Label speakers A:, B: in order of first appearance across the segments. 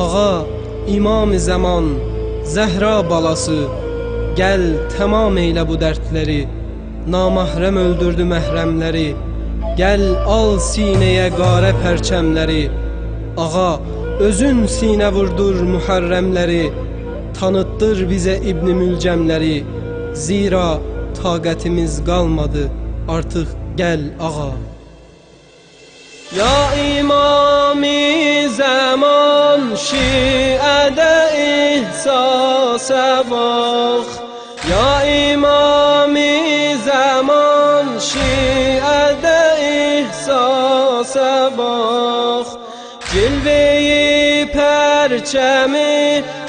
A: Ağa, imam zaman, Zəhra balası, Gəl tamam eylə bu dərdləri, Namahrəm öldürdü məhrəmləri, Gəl al sinəyə qarə pərçəmləri, Ağa, özün sinə vurdur mühərrəmləri, Tanıtdır bizə İbn Mülcəmləri, Zira taqətimiz qalmadı, artıq gəl ağa. Ya imami zaman شیعد احساس واخ. یا امام زمان شی ادا احساس واخ. جلوه پرچم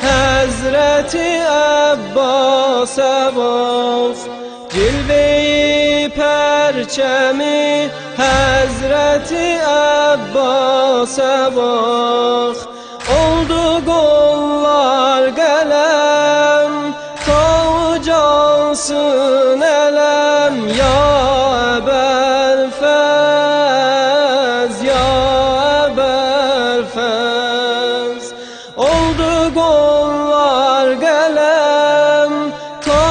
A: حضرت عباس واخ. جلوه پرچم حضرت عباس واخ. Oldu qollar qələm Ta ucansın ələm Ya Əbəl fəz Ya Əbəl fəz Oldu qollar qələm Ta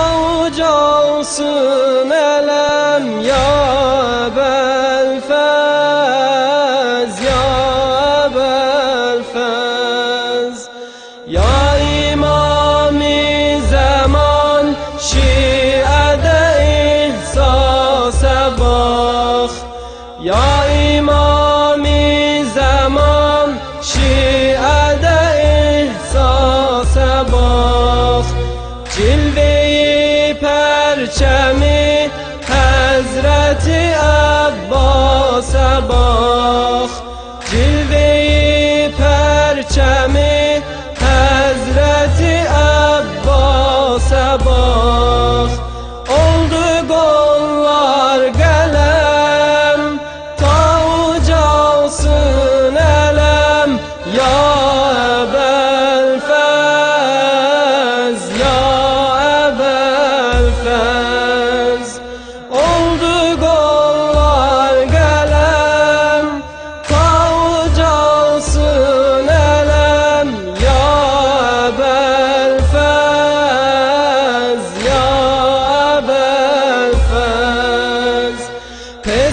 A: یا امام زمان شیعه احساس باز؟ جلوه پرچم حضرت عباس باز؟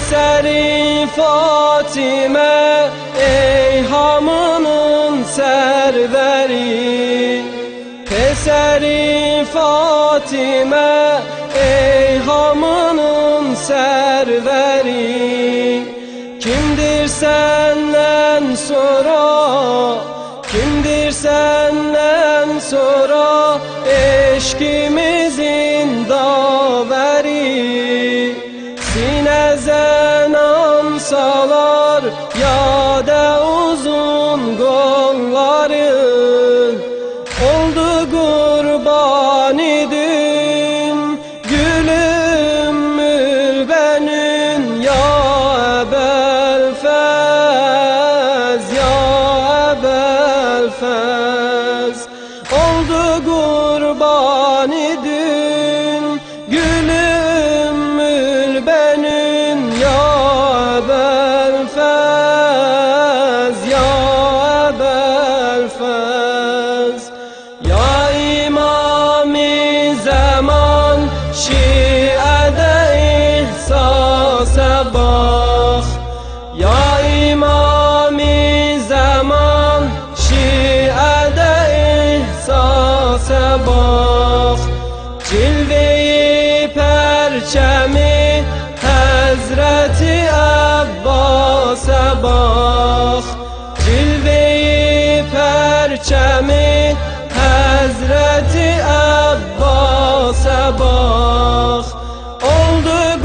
A: Pesəri Fatimə ey hamının sərvəri Pesəri Fatimə ey hamının sərvəri Kimdir səndən sonra Kimdir səndən sonra eşkimizin go. bak Cilveyi perçemi Hazreti Abbas'a bak. Cilveyi perçemi Hazreti Abbas'a bak. Oldu